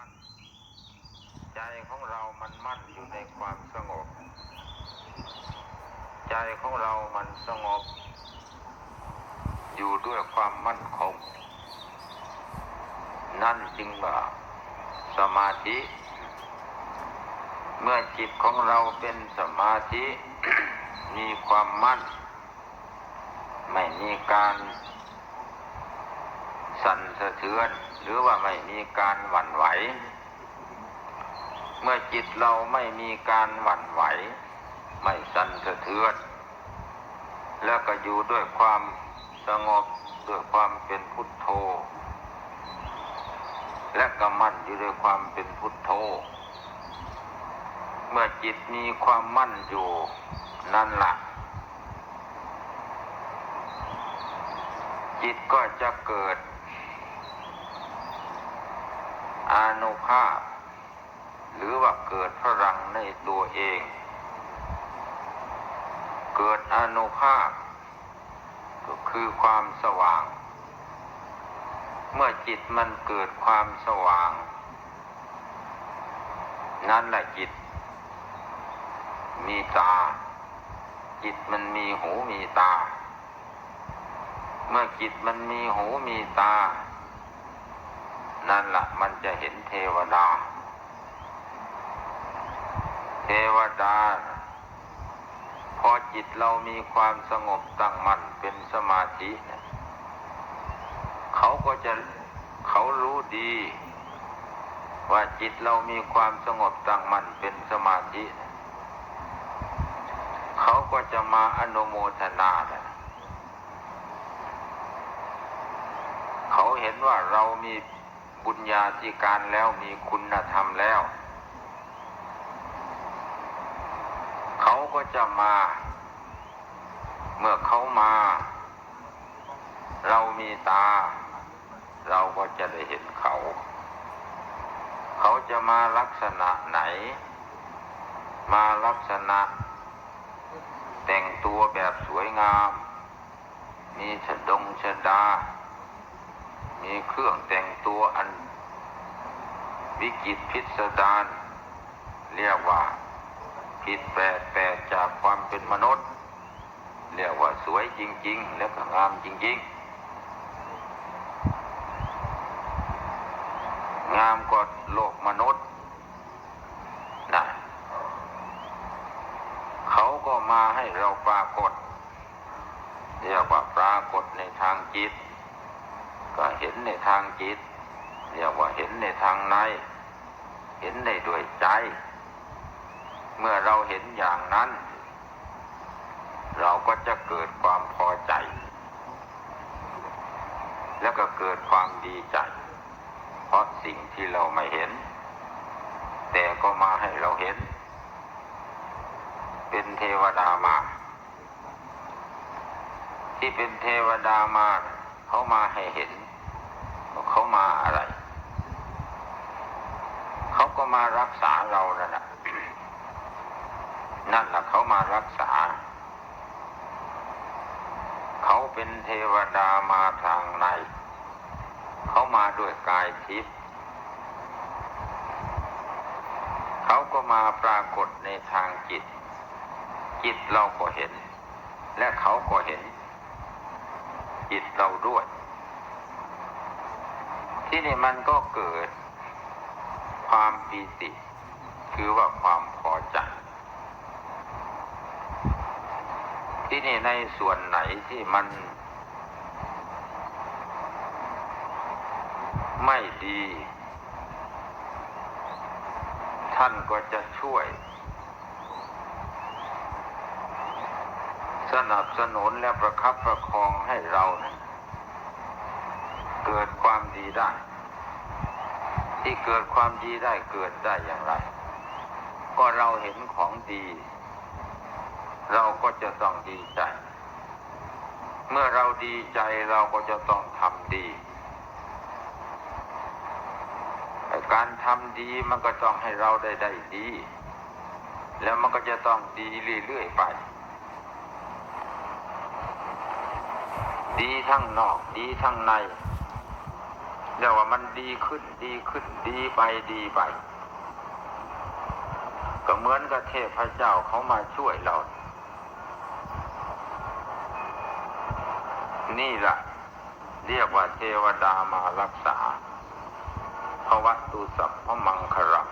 มั่น ใจของเรามันมั่นอยู่ในความสงบ ใจของเรามันสงบ อยู่ด้วยความมั่นคง นั่นจึงว่าสมาธิ เมื่อจิตของเราเป็นสมาธิ มีความมั่น ไม่มีการสั่นสะเทือน หรือว่าไม่มีการหวั่นไหว เมื่อจิตเราไม่มีการหวั่นไหว ไม่สั่นสะเทือนแล้วก็อยู่ด้วยความสงบด้วยความเป็นพุทโธ และก็มั่นอยู่ด้วยความเป็นพุทโธ เมื่อจิตมีความมั่นอยู่นั่นละ่ะ จิตก็จะเกิด อานุภาพ หรือว่าเกิดพลังในตัวเอง เกิดอานุภาพ ก็คือความสว่าง เมื่อจิตมันเกิดความสว่าง นั่นแหละจิต มีตา จิตมันมีหูมีตา เมื่อจิตมันมีหูมีตา นั่นละมันจะเห็นเทวดา เทวดา พอจิตเรามีความสงบตั้งมั่นเป็นสมาธิเขาก็จะเขารู้ดี ว่าจิตเรามีความสงบตั้งมั่นเป็นสมาธิเขาก็จะมาอนุโมทนานี่ยเขาเห็นว่าเรามี บุญญาธิการแล้วมีคุณธรรมแล้ว เขาก็จะมา เมื่อเขามา เรามีตา เราก็จะได้เห็นเขา เขาจะมาลักษณะไหน มาลักษณะ แต่งตัวแบบสวยงาม มีฉดงชดา มีเครื่องแต่งตัวอัน วิจิตพิสดารเรียกว่าผิดแปลกแปลกจากความเป็นมนุษย์ เรียกว่าสวยจริง ๆ และก็งามจริง ๆ งามกว่าโลกมนุษย์นะเขาก็มาให้เราปรากฏ เรียกว่าปรากฏในทางจิต ก็เห็นในทางจิตเรียกว่าเห็นในทางใน เห็นในด้วยใจ เมื่อเราเห็นอย่างนั้น เราก็จะเกิดความพอใจ แล้วก็เกิดความดีใจ เพราะสิ่งที่เราไม่เห็น แต่ก็มาให้เราเห็น เป็นเทวดามา ที่เป็นเทวดามา เขามาให้เห็นว่าเขามาอะไร เขาก็มารักษาเรานั่นแหละนั่นแหละเขามารักษา เขาเป็นเทวดามาทางใน เขามาด้วยกายทิพย์เขาก็มาปรากฏในทางจิต จิตเราก็เห็น และเขาก็เห็น จิตเราด้วย ที่นี่มันก็เกิดความปีติ คือว่าความพอใจ ที่นี่ในส่วนไหนที่มัน ไม่ดี ท่านก็จะช่วย สนับสนุนและประคับประคองให้เรา เกิดความดีได้ ที่เกิดความดีได้เกิดได้อย่างไร ก็เราเห็นของดี เราก็จะต้องดีใจ เมื่อเราดีใจเราก็จะต้องทำดีการทำดีมันก็ต้องให้เราได้ได้ดี แล้วมันก็จะต้องดีเรื่อยๆไป ดีทั้งนอก ดีทั้งในเรียกว่ามันดีขึ้นดีขึ้นดีไปดีไป ก็เหมือนกับเทพเจ้าเขามาช่วยเรา นี่แหละเรียกว่าเทวดามารักษาภวัตุสัพพมังครัง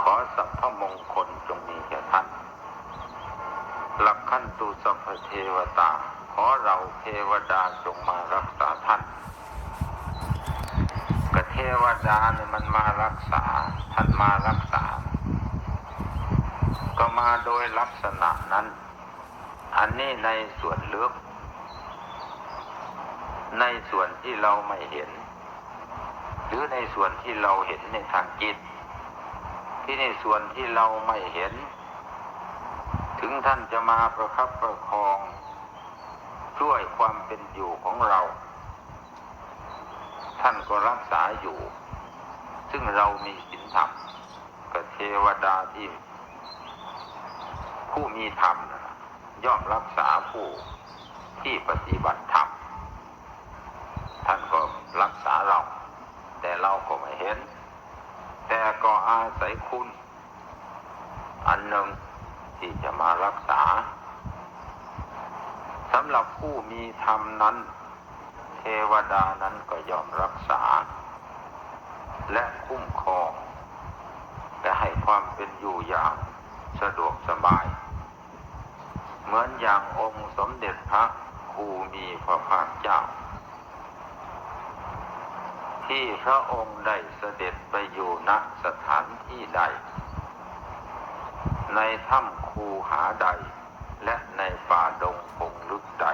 ขอสัพพมงคลจงมีแก่ท่านหลักขั้นตุสัพพเทวตา ขอเราเทวดาจงมารักษาท่านก็เทวดาเนี่ยมันมารักษา ท่านมารักษา ก็มาโดยลักษณะนั้น อันนี้ในส่วนลึก ในส่วนที่เราไม่เห็น หรือในส่วนที่เราเห็นในทางจิต ที่ในส่วนที่เราไม่เห็น ถึงท่านจะมาประคับประคอง ช่วยความเป็นอยู่ของเรา ท่านก็รักษาอยู่ ซึ่งเรามีศีลธรรมกับเทวดาที่ ผู้มีธรรมย่อมรักษาผู้ที่ปฏิบัติธรรมท่านก็รักษาเรา แต่เราก็ไม่เห็น แต่ก็อาศัยคุณ อันหนึ่งที่จะมารักษา สำหรับผู้มีธรรมนั้น เทวดานั้นก็ยอมรักษา และคุ้มครองและให้ความเป็นอยู่อย่างสะดวกสบาย เหมือนอย่างองค์สมเด็จพระครูมีพระภาคเจ้า ที่พระองค์ได้เสด็จไปอยู่ณสถานที่ใด ในถ้ำคูหาใด และในป่าดงพงลึกใด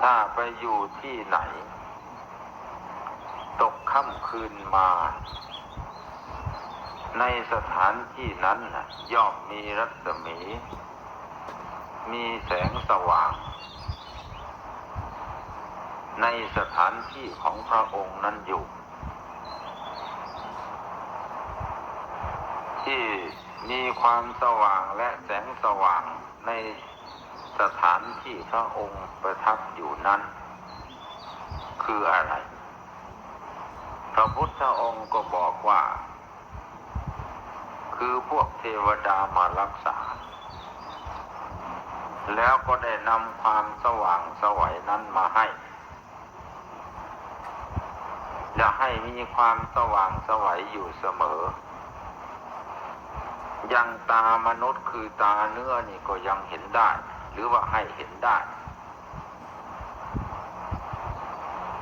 ถ้าไปอยู่ที่ไหน ตกค่ำคืนมา ในสถานที่นั้นย่อมมีรัศมี มีแสงสว่าง ในสถานที่ของพระองค์นั้นอยู่ ที่ มีความสว่างและแสงสว่างในสถานที่พระองค์ประทับอยู่นั้น คืออะไร พระพุทธองค์ก็บอกว่า คือพวกเทวดามารักษา แล้วก็ได้นำความสว่างสวัยนั้นมาให้จะให้มีความสว่างสวัยอยู่เสมอ ยังตามนุษย์คือตาเนื้อนี่ก็ยังเห็นได้ หรือว่าให้เห็นได้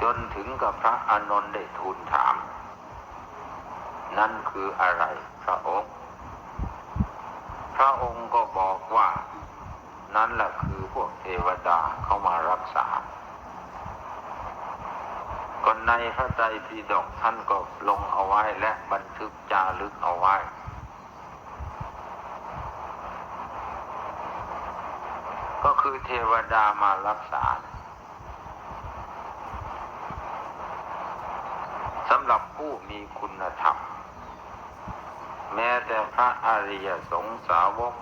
จนถึงกับพระอานนท์ได้ทูลถาม นั่นคืออะไรพระองค์ พระองค์ก็บอกว่า นั่นแหละคือพวกเทวดาเข้ามารักษาก่อนในพระไตรปิฎกท่านก็ลงเอาไว้และบันทึกจารึกเอาไว้ ก็ คือเทวดามารักษาสำหรับผู้มีคุณธรรม แม้แต่พระอริยสงสาวก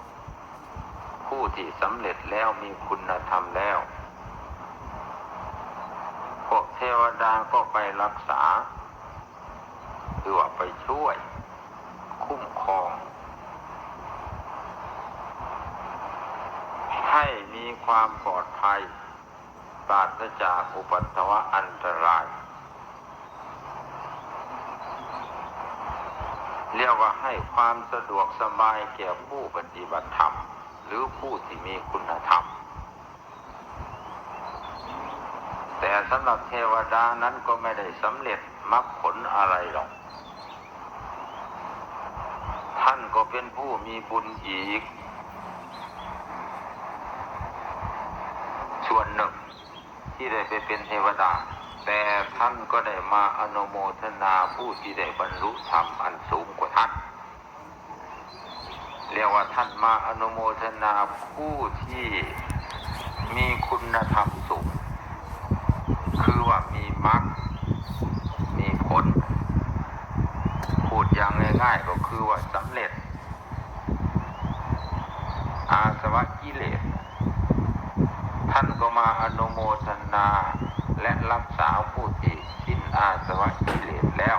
ผู้ที่สำเร็จแล้วมีคุณธรรมแล้วพวกเทวดาก็ไปรักษาคือว่าไปช่วย คุ้มครอง ให้มี ความปลอดภัยปราศจากอุปัตวะอันตราย เรียกว่าให้ความสะดวกสบายแก่ผู้ปฏิบัติธรรม หรือผู้ที่มีคุณธรรม แต่สำหรับเทวดานั้นก็ไม่ได้สำเร็จมรรคผลอะไรหรอก ท่านก็เป็นผู้มีบุญอีก ส่วนหนึ่ง ที่ได้ไปเป็นเทวดา แต่ท่านก็ได้มาอนุโมทนาผู้ที่ได้บรรลุธรรมอันสูงกว่าท่านเรียกว่าท่านมาอนุโมทนาผู้ที่มีคุณธรรมสูง คือว่ามีมรรค มีผล พูดอย่างง่ายๆก็คือว่าสำเร็จ ก็มาอนุโมทนา และรับสาวผู้ที่สิ้นอาสวะกิเลสแล้ว